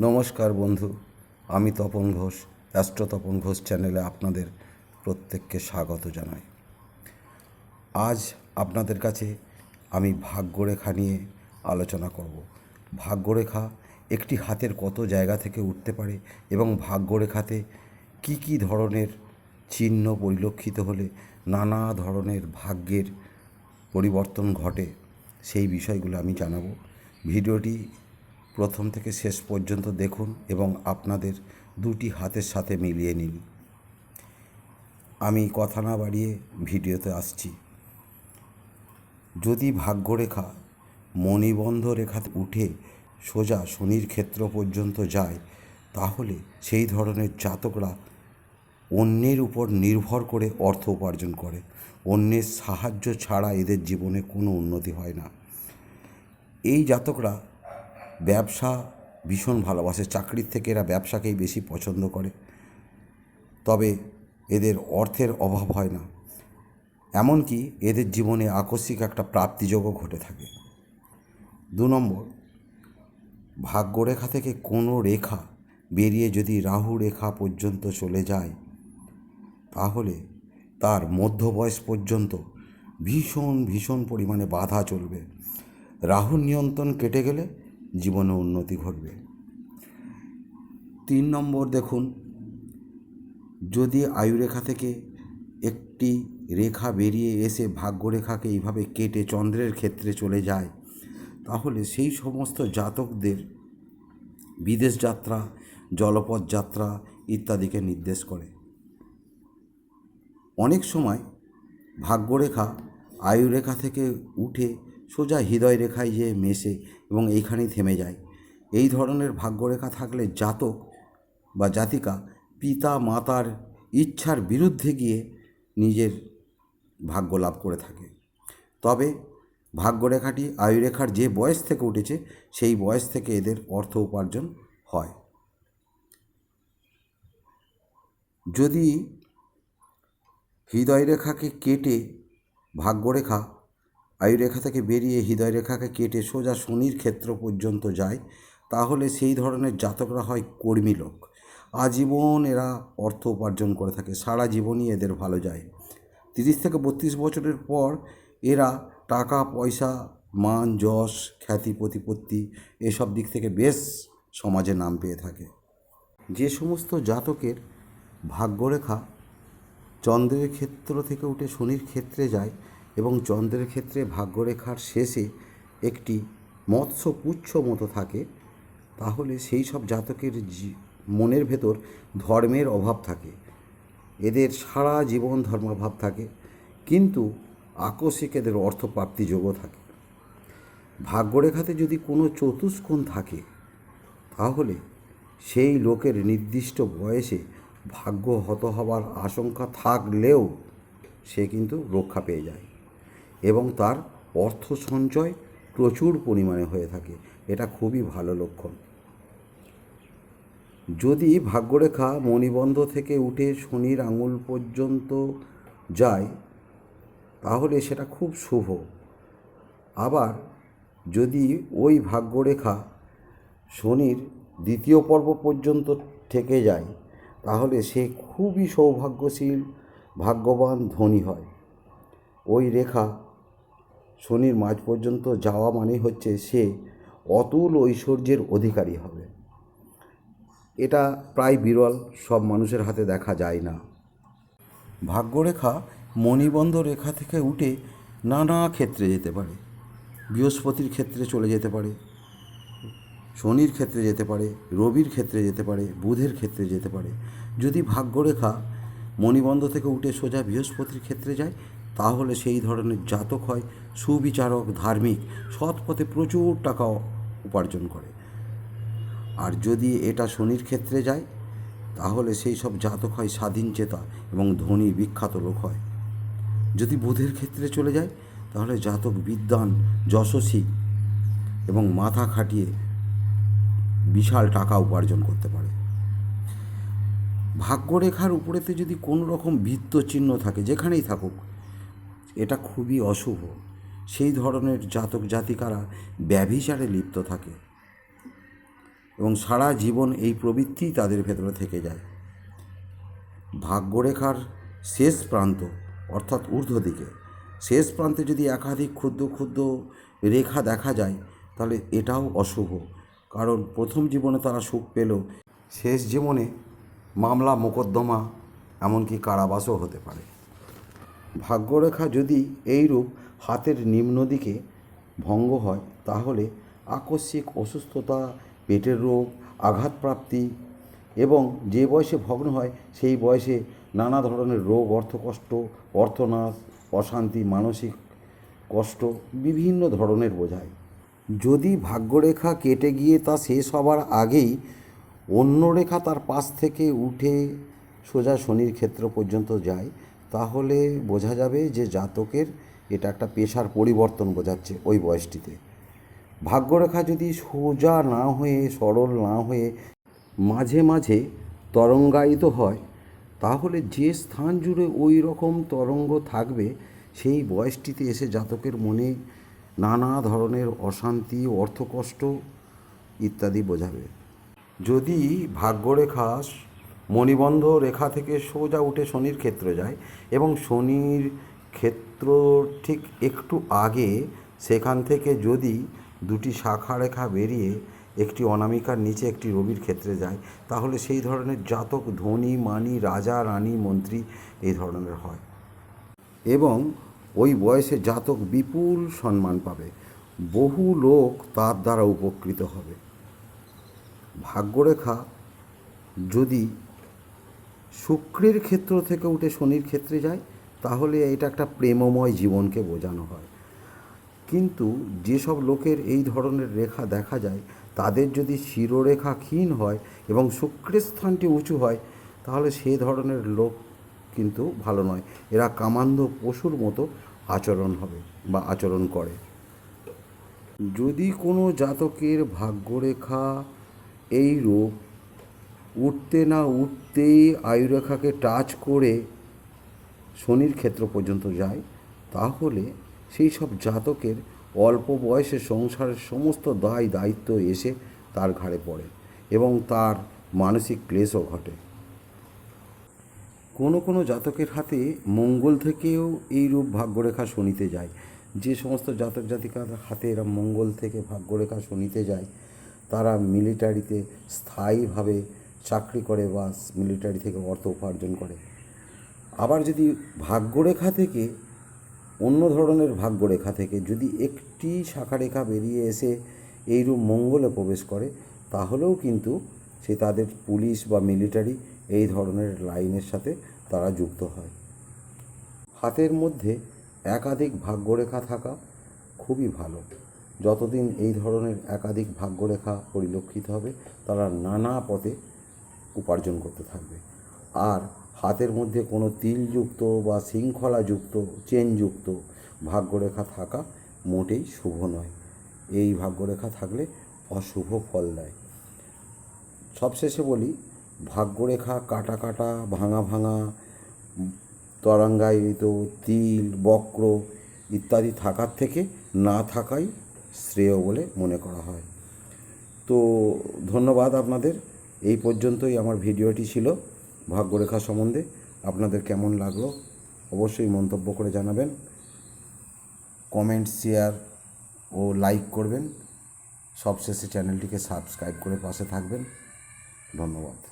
নমস্কার বন্ধু, আমি তপন ঘোষ, অ্যাস্ট্রো তপন ঘোষ চ্যানেলে আপনাদের প্রত্যেককে স্বাগত জানাই। আজ আপনাদের কাছে আমি ভাগ্যরেখা নিয়ে আলোচনা করব। ভাগ্যরেখা একটি হাতের কত জায়গা থেকে উঠতে পারে এবং ভাগ্যরেখাতে কি কি ধরনের চিহ্ন পরিলক্ষিত হলে নানা ধরনের ভাগ্যের পরিবর্তন ঘটে সেই বিষয়গুলো আমি জানাব। ভিডিওটি প্রথম থেকে শেষ পর্যন্ত দেখুন এবং আপনাদের দুটি হাতের সাথে মিলিয়ে নিন। আমি কথা না বাড়িয়ে ভিডিওতে আসছি। যদি ভাগ্যরেখা মণিবন্ধ রেখাতে উঠে সোজা শনির ক্ষেত্র পর্যন্ত যায়, তাহলে সেই ধরনের জাতকরা অন্যের উপর নির্ভর করে অর্থ উপার্জন করে। অন্যের সাহায্য ছাড়া এদের জীবনে কোনো উন্নতি হয় না। এই জাতকরা ব্যবসা ভীষণ ভালোবাসে। চাকরির থেকে এরা ব্যবসাকেই বেশি পছন্দ করে। তবে এদের অর্থের অভাব হয় না। এমনকি এদের জীবনে আকস্মিক একটা প্রাপ্তিযোগও ঘটে থাকে। দু নম্বর, ভাগ্যরেখা থেকে কোনো রেখা বেরিয়ে যদি রাহু রেখা পর্যন্ত চলে যায়, তাহলে তার মধ্য বয়স পর্যন্ত ভীষণ ভীষণ পরিমাণে বাধা চলবে। রাহুর নিয়ন্ত্রণ কেটে গেলে জীবনে উন্নতি ঘটবে। তিন নম্বর দেখুন, যদি আয়ুরেখা থেকে একটি রেখা বেরিয়ে এসে ভাগ্যরেখাকে এইভাবে কেটে চন্দ্রের ক্ষেত্রে চলে যায়, তাহলে সেই সমস্ত জাতকদের বিদেশ যাত্রা, জলপথ যাত্রা ইত্যাদিকে নির্দেশ করে। অনেক সময় ভাগ্যরেখা আয়ুরেখা থেকে উঠে সোজা হৃদয় রেখায় যেয়ে মেশে এবং এইখানেই থেমে যায়। এই ধরনের ভাগ্যরেখা থাকলে জাতক বা জাতিকা পিতা, মাতার ইচ্ছার বিরুদ্ধে গিয়ে নিজের ভাগ্য লাভ করে থাকে। তবে ভাগ্যরেখাটি আয়ুরেখার যে বয়স থেকে উঠেছে, সেই বয়স থেকে এদের অর্থ উপার্জন হয়। যদি হৃদয় রেখাকে কেটে ভাগ্যরেখা আয়ুরেখা থেকে বেরিয়ে হৃদয় রেখাকে কেটে সোজা শনির ক্ষেত্র পর্যন্ত যায়, তাহলে সেই ধরনের জাতকরা হয় কর্মী লোক। আজীবন এরা অর্থ উপার্জন করে থাকে, সারা জীবনই এদের ভালো যায়। তিরিশ থেকে বত্রিশ বছরের পর এরা টাকা, পয়সা, মান, যশ, খ্যাতি, প্রতিপত্তি এসব দিক থেকে বেশ সমাজে নাম পেয়ে থাকে। যে সমস্ত জাতকের ভাগ্যরেখা চন্দ্রের ক্ষেত্র থেকে উঠে শনির ক্ষেত্রে যায় এবং চন্দ্রের ক্ষেত্রে ভাগ্যরেখার শেষে একটি মৎস্য পুচ্ছ মতো থাকে, তাহলে সেই সব জাতকের মনের ভেতর ধর্মের অভাব থাকে। এদের সারা জীবন ধর্মাভাব থাকে, কিন্তু আকস্মিক এদের অর্থপ্রাপ্তি যোগও থাকে। ভাগ্যরেখাতে যদি কোনো চতুষ্কোণ থাকে, তাহলে সেই লোকের নির্দিষ্ট বয়সে ভাগ্য হত হবার আশঙ্কা থাকলেও সে কিন্তু রক্ষা পেয়ে যায়। এবং তার অর্থ সঞ্চয় প্রচুর পরিমাণে হয়ে থাকে। এটা খুবই ভালো লক্ষণ। যদি ভাগ্যরেখা মণিবন্ধ থেকে উঠে শনির আঙুল পর্যন্ত যায়, তাহলে সেটা খুব শুভ। আবার যদি ওই ভাগ্যরেখা শনির দ্বিতীয় পর্ব পর্যন্ত থেকে যায়, তাহলে সে খুবই সৌভাগ্যশীল, ভাগ্যবান, ধনী হয়। ওই রেখা শনির মাঝ পর্যন্ত যাওয়া মানে হচ্ছে সে অতুল ঐশ্বর্যের অধিকারী হবে। এটা প্রায় বিরল, সব মানুষের হাতে দেখা যায় না। ভাগ্যরেখা মণিবন্ধ রেখা থেকে উঠে নানা ক্ষেত্রে যেতে পারে। বৃহস্পতির ক্ষেত্রে চলে যেতে পারে, শনির ক্ষেত্রে যেতে পারে, রবির ক্ষেত্রে যেতে পারে, বুধের ক্ষেত্রে যেতে পারে। যদি ভাগ্যরেখা মণিবন্ধ থেকে উঠে সোজা বৃহস্পতির ক্ষেত্রে যায় তাহলে সেই ধরনের জাতক হয় সুবিচারক, ধার্মিক, সৎ পথে প্রচুর টাকা উপার্জন করে। আর যদি এটা শনির ক্ষেত্রে যায়, তাহলে সেই সব জাতক হয় স্বাধীন চেতা এবং ধনী বিখ্যাত লোক হয়। যদি বুধের ক্ষেত্রে চলে যায়, তাহলে জাতক বিদ্বান, যশস্বী এবং মাথা খাটিয়ে বিশাল টাকা উপার্জন করতে পারে। ভাগ্যরেখার উপরেতে যদি কোনো রকম বৃত্ত চিহ্ন থাকে, যেখানেই থাকুক এটা খুবই অশুভ। সেই ধরনের জাতক জাতিকারা ব্যভিচারে লিপ্ত থাকে এবং সারা জীবন এই প্রবৃত্তি তাদের ভেতরে থেকে যায়। ভাগ্যরেখার শেষ প্রান্ত, অর্থাৎ ঊর্ধ্ব দিকে, শেষ প্রান্তে যদি একাধিক ক্ষুদ্র ক্ষুদ্র রেখা দেখা যায়, তাহলে এটাও অশুভ। কারণ প্রথম জীবনে তারা সুখ পেল, শেষ জীবনে মামলা, মোকদ্দমা, এমনকি কারাবাসও হতে পারে। ভাগ্যরেখা যদি এইরূপ হাতের নিম্ন দিকে ভঙ্গ হয়, তাহলে আকস্মিক অসুস্থতা, পেটের রোগ, আঘাতপ্রাপ্তি এবং যে বয়সে ভগ্ন হয়, সেই বয়সে নানা ধরনের রোগ, অর্থকষ্ট, অর্থনাশ, অশান্তি, মানসিক কষ্ট বিভিন্ন ধরনের বোঝায়। যদি ভাগ্যরেখা কেটে গিয়ে তা শেষ হবার আগেই অন্য রেখা তার পাশ থেকে উঠে সোজা শনির ক্ষেত্র পর্যন্ত যায় তাহলে বোঝা যাবে যে জাতকের এটা একটা পেশার পরিবর্তন বোঝাচ্ছে ওই বয়সটিতে। ভাগ্যরেখা যদি সোজা না হয়ে, সরল না হয়ে মাঝে মাঝে তরঙ্গায়িত হয়, তাহলে যে স্থান জুড়ে ওই রকম তরঙ্গ থাকবে, সেই বয়সটিতে এসে জাতকের মনে নানা ধরনের অশান্তি, অর্থকষ্ট ইত্যাদি বোঝাবে। যদি ভাগ্যরেখা মণিবন্ধ রেখা থেকে সোজা উঠে শনির ক্ষেত্রে যায় এবং শনির ক্ষেত্র ঠিক একটু আগে সেখান থেকে যদি দুটি শাখা রেখা বেরিয়ে একটি অনামিকার নিচে একটি রবির ক্ষেত্রে যায়, তাহলে সেই ধরনের জাতক, ধনী, মানি, রাজা, রানী, মন্ত্রী এই ধরনের হয়। এবং ওই বয়সে জাতক বিপুল সম্মান পাবে। বহু লোক তার দ্বারা উপকৃত হবে। ভাগ্যরেখা যদি শুক্রের ক্ষেত্র থেকে উঠে শনির ক্ষেত্রে যায়, তাহলে এটা একটা প্রেমময় জীবনকে বোঝানো হয়। কিন্তু যেসব লোকের এই ধরনের রেখা দেখা যায়, তাদের যদি শিরোরেখা ক্ষীণ হয় এবং শুক্রের স্থানটি উঁচু হয়, তাহলে সে ধরনের লোক কিন্তু ভালো নয়। এরা কামান্ধ পশুর মতো আচরণ হবে বা আচরণ করে। যদি কোনো জাতকের ভাগ্যরেখা এই রূপ উঠতে না উঠতেই আয়ুরেখাকে টাচ করে শনির ক্ষেত্র পর্যন্ত যায়, তাহলে সেই সব জাতকের অল্প বয়সে সংসারের সমস্ত দায় দায়িত্ব এসে তার ঘাড়ে পড়ে এবং তার মানসিক ক্লেশও ঘটে। কোনো কোনো জাতকের হাতে মঙ্গল থেকেও এই রূপ ভাগ্যরেখা শনিতে যায়। যে সমস্ত জাতক জাতিকার হাতে এরা মঙ্গল থেকে ভাগ্যরেখা শনিতে যায়, তারা মিলিটারিতে স্থায়ীভাবে চাকরি করে বা মিলিটারি থেকে অর্থ উপার্জন করে। আবার যদি ভাগ্যরেখা থেকে, অন্য ধরনের ভাগ্যরেখা থেকে যদি একটি শাখারেখা বেরিয়ে এসে এইরূপ মঙ্গলে প্রবেশ করে, তাহলেও কিন্তু সে তাদের পুলিশ বা মিলিটারি এই ধরনের লাইনের সাথে তারা যুক্ত হয়। হাতের মধ্যে একাধিক ভাগ্যরেখা থাকা খুবই ভালো। যতদিন এই ধরনের একাধিক ভাগ্যরেখা পরিলক্ষিত হবে, তারা নানা পথে উপার্জন করতে থাকবে। আর হাতের মধ্যে কোনো তিলযুক্ত বা শৃঙ্খলাযুক্ত, চেনযুক্ত ভাগ্যরেখা থাকা মোটেই শুভ নয়। এই ভাগ্যরেখা থাকলে অশুভ ফল দেয়। সবশেষে বলি, ভাগ্যরেখা কাটা কাটা, ভাঙা ভাঙা, তরঙ্গায়িত, তিল, বক্র ইত্যাদি থাকার থেকে না থাকাই শ্রেয় বলে মনে করা হয়। তো ধন্যবাদ আপনাদের। এই পর্যন্তই আমার ভিডিওটি ছিল ভাগ্যরেখা সম্বন্ধে। আপনাদের কেমন লাগল অবশ্যই মন্তব্য করে জানাবেন। কমেন্ট, শেয়ার ও লাইক করবেন। সবশেষে চ্যানেলটিকে সাবস্ক্রাইব করে পাশে থাকবেন। ধন্যবাদ।